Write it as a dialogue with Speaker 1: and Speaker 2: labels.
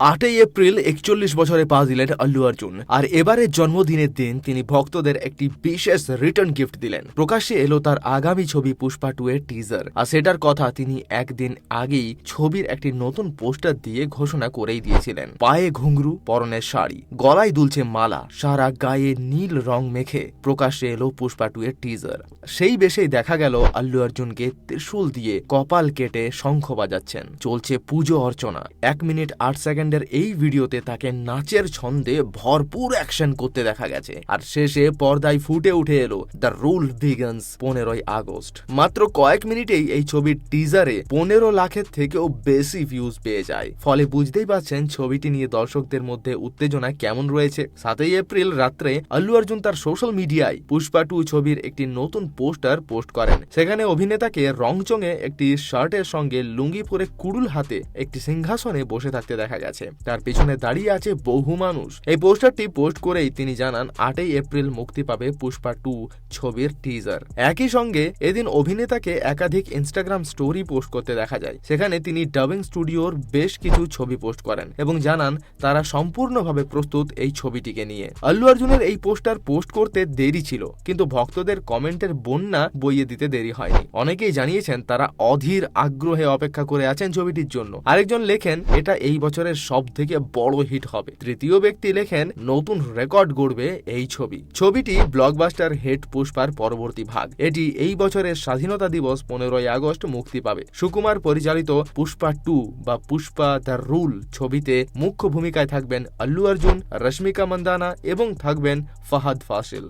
Speaker 1: আটই এপ্রিল একচল্লিশ বছরে পা দিলেন আল্লু অর্জুন। আর এবারের জন্মদিনের দিন তিনি ভক্তদের একটি বিশেষ রিটার্ন গিফট দিলেন। প্রকাশ্যে এলো তার আগামী ছবি পুষ্পা টু এর টিজার আর সেটার কথা তিনি একদিন আগেই ছবির একটি নতুন পোস্টার দিয়ে ঘোষণা করেই দিয়েছিলেন। পায়ে ঘুংরু পরনের শাড়ি, গলায় দুলছে মালা, সারা গায়ে নীল রং মেখে প্রকাশ্যে এলো পুষ্পা টু এর টিজার সেই বেশেই দেখা গেল আল্লু অর্জুনকে ত্রিশূল দিয়ে কপাল কেটে শঙ্খ বাজাচ্ছেন। চলছে পুজো অর্চনা। এক মিনিট আট সেকেন্ডের এই ভিডিওতে তাকে নাচের ছন্দে ভরপুর অ্যাকশন করতে দেখা গেছে। আর শেষে পর্দায় ফুটে উঠে এলো দ্য রুল বিগন্স পনেরোই আগস্ট। মাত্র কয়েক মিনিটেই এই ছবির টিজারে পনেরো লাখের থেকেও বেশি ভিউজ পেয়ে যায়। ফলে বুঝতেই পারছেন ছবিটি নিয়ে দর্শকদের মধ্যে উত্তেজনা কেমন রয়েছে। সাতই এপ্রিল রাত্রে আল্লু অর্জুন তার সোশ্যাল মিডিয়ায় পুষ্পা টু ছবির একটি নতুন পোস্টার পোস্ট করেন। সেখানে অভিনেতাকে রংচঙে একটি শার্টের সঙ্গে লুঙ্গি পরে কুড়ুল হাতে একটি সিংহাসনে বসে থাকতে দেখা গেছে। তার পিছনে দাঁড়িয়ে আছে বহু মানুষ। এই পোস্টারটি পোস্ট করেই তিনি জানান, আটই এপ্রিল মুক্তি পাবে পুষ্পা টু ছবির টিজার একই সঙ্গে এদিন অভিনেতাকে একাধিক ইনস্টাগ্রাম স্টোরি পোস্ট করতে দেখা যায়। সেখানে তিনি ডাবিং স্টুডিওর বেশ কিছু ছবি পোস্ট করেন এবং জানান, তারা সম্পূর্ণভাবে প্রস্তুত এই ছবিটিকে নিয়ে। আল্লু অর্জুনের এই পোস্টার পোস্ট করতে দেরি ছিল, কিন্তু ভক্তদের কমেন্টের বন্যা বইয়ে দিতে দেরি হয়নি। অনেকেই জানিয়েছেন, তারা অধীর আগ্রহে অপেক্ষা করে আছেন ছবিটির জন্য। আরেকজন লেখেন, এটা এই বছরের সব থেকে বড় হিট হবে। তৃতীয় ব্যক্তি লেখেন, নতুন রেকর্ড গড়বে এই ছবি। ছবিটি ব্লকবাস্টার হেড পুষ্পার পরবর্তী ভাগ। এটি এই বছরের স্বাধীনতা দিবস, পনেরোই আগস্ট, মুক্তি পাবে। সুকুমার পরিচালিত পুষ্পা টু বা পুষ্পা দ্য রুল ছবিতে মুখ্য ভূমিকায় থাকবেন আল্লু অর্জুন, রশ্মিকা মন্দানা এবং থাকবেন ফাহাদ ফাসিল।